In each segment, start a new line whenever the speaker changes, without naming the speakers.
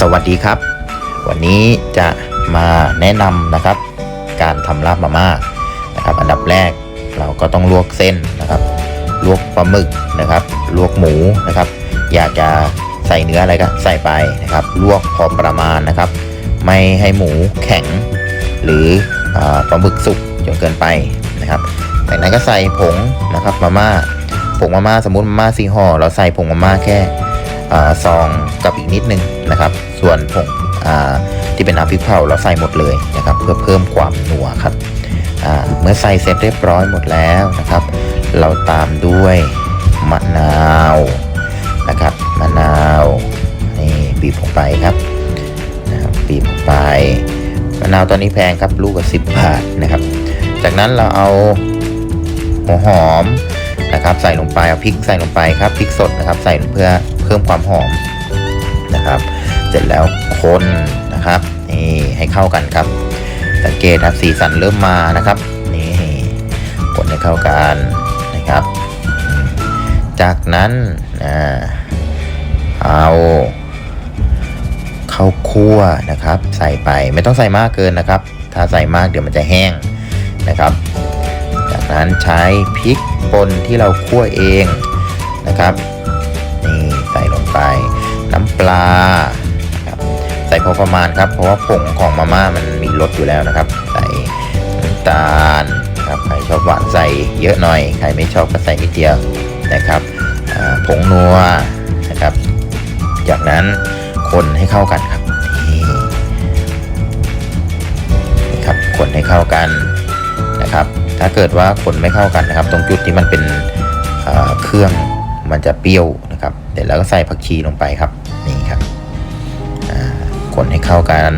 สวัสดีครับ วันนี้จะมาแนะนำนะครับ การทำลาบมาม่านะครับ อันดับแรกเราก็ต้องลวกเส้นนะครับ ลวกปลาหมึกนะครับ ลวกหมูนะครับ อยากจะใส่เนื้ออะไรก็ใส่ไปนะครับ ลวกพอประมาณนะครับ ไม่ให้หมูแข็ง หรืออปลาหมึกสุกจนเกินไปนะครับจากนั้นก็ใส่ผงนะครับมาม่าผงมาม่าสมมติมาม่าซีห่อเราใส่ผงมาม่าแค่ ซองกับอีกนิดนึงนะครับ ส่วนผงที่เป็นน้ำพริกเผาเราใส่หมดเลยนะครับ เพื่อเพิ่มความนัวครับเมื่อใส่เสร็จเรียบร้อยหมดแล้วนะครับ เราตามด้วยมะนาวนะครับมะนาวนี่บีบลงไปครับนะครับบีบลงไปมะนาวตอนนี้แพงครับลูกละสิบบาทนะครับ จากนั้นเราเอาหัวหอมนะครับ ใส่ลงไปเอาพริกใส่ลงไปครับพริกสดนะครับ ใส่เพื่อ เพิ่มความหอมนะครับ เสร็จแล้วคนนะครับนี่ให้เข้ากันครับสังเกตครับสีสันเริ่มมานะครับนี่คนให้เข้ากันนะครับ จากนั้นอ่าเอาข้าวคั่วนะครับ ใส่ไปไม่ต้องใส่มากเกินนะครับ ถ้าใส่มากเดี๋ยวมันจะแห้งนะครับ จากนั้นใช้พริกป่นที่เราคั่วเองนะครับ ไป น้ำปลาครับใส่พอประมาณครับ เพราะว่าผงของมาม่ามันมีรสอยู่แล้วนะครับ ใส่น้ำตาลครับใครชอบหวานใส่เยอะหน่อย ใครไม่ชอบก็ใส่นิดเดียวนะครับผงนัวนะครับ จากนั้นคนให้เข้ากันครับนี่ครับคนให้เข้ากันนะครับ ถ้าเกิดว่าคนไม่เข้ากันนะครับ ตรงจุดที่มันเป็นเครื่องมันจะเปรี้ยว เสร็จแล้วก็ใส่ผักชีลงไปครับนี่ครับคนให้เข้ากัน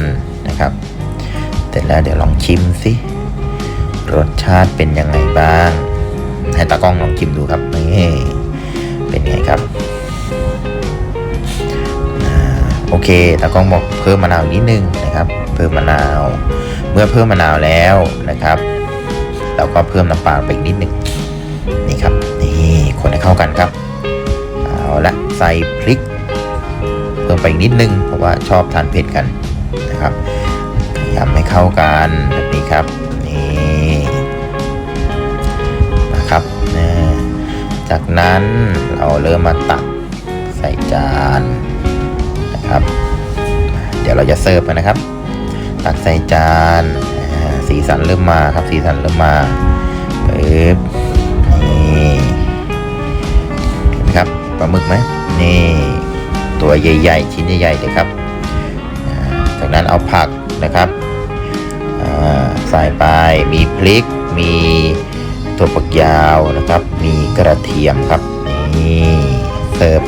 นะครับ เสร็จแล้วเดี๋ยวลองชิมสิรสชาติเป็นยังไงบ้าง ให้ตากล้องลองชิมดูครับนี่เป็นไงครับอโอเคตากล้องบอกเพิ่มมะนาวนิดนึงนะครับ เพิ่มมะนาว เมื่อเพิ่มมะนาวแล้วนะครับ เราก็เพิ่มน้ำปลาไปอีกนิดนึงนี่ครับนี่คนให้เข้ากันครับ ใส่พริกเพิ่มไปอีกนิดนึง เพราะว่าชอบทานเผ็ดกันนะครับยำให้เข้ากันแบบนี้ครับนี่นะครับนะจากนั้นเราเริ่มมาตักใส่จานนะครับ เดี๋ยวเราจะเสิร์ฟกันนะครับ ตักใส่จานสีสันเริ่มมาครับสีสันเริ่มมาปึ๊บ ปลาหมึกไหมนี่ตัวใหญ่ ๆ ชิ้นใหญ่ๆเลยครับจากนั้นเอาผักนะครับใส่ไปมีพริก มีถั่วฝักยาวนะครับ มีกระเทียมครับนี่เสิร์ฟ